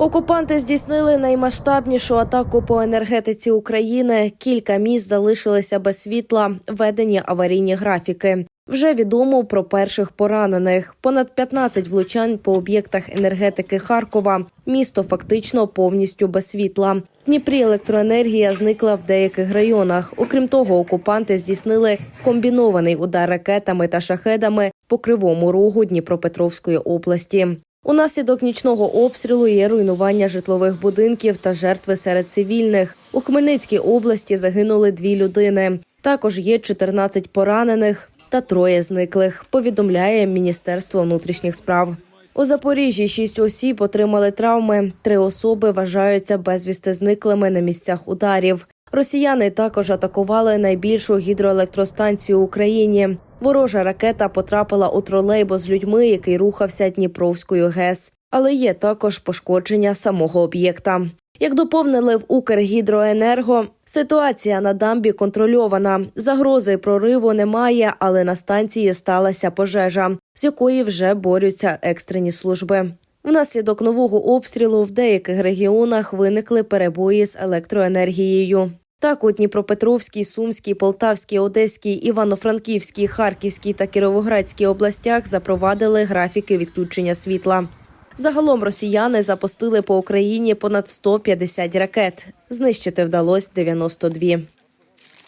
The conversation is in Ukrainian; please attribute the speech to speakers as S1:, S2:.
S1: Окупанти здійснили наймасштабнішу атаку по енергетиці України. Кілька міст залишилися без світла, введені аварійні графіки. Вже відомо про перших поранених. Понад 15 влучань по об'єктах енергетики Харкова. Місто фактично повністю без світла. Дніпрі електроенергія зникла в деяких районах. Окрім того, окупанти здійснили комбінований удар ракетами та шахедами по кривому рогу Дніпропетровської області. Унаслідок нічного обстрілу є руйнування житлових будинків та жертви серед цивільних. У Хмельницькій області загинули дві людини. Також є 14 поранених та троє зниклих. Повідомляє Міністерство внутрішніх справ. У Запоріжжі шість осіб отримали травми. Три особи вважаються безвісти зниклими на місцях ударів. Росіяни також атакували найбільшу гідроелектростанцію в Україні. Ворожа ракета потрапила у тролейбус з людьми, який рухався Дніпровською ГЕС. Але є також пошкодження самого об'єкта. Як доповнили в Укргідроенерго, ситуація на дамбі контрольована. Загрози прориву немає, але на станції сталася пожежа, з якої вже борються екстрені служби. Внаслідок нового обстрілу в деяких регіонах виникли перебої з електроенергією. Так, у Дніпропетровській, Сумській, Полтавській, Одеській, Івано-Франківській, Харківській та Кіровоградській областях запровадили графіки відключення світла. Загалом росіяни запустили по Україні понад 150 ракет. Знищити вдалося 92.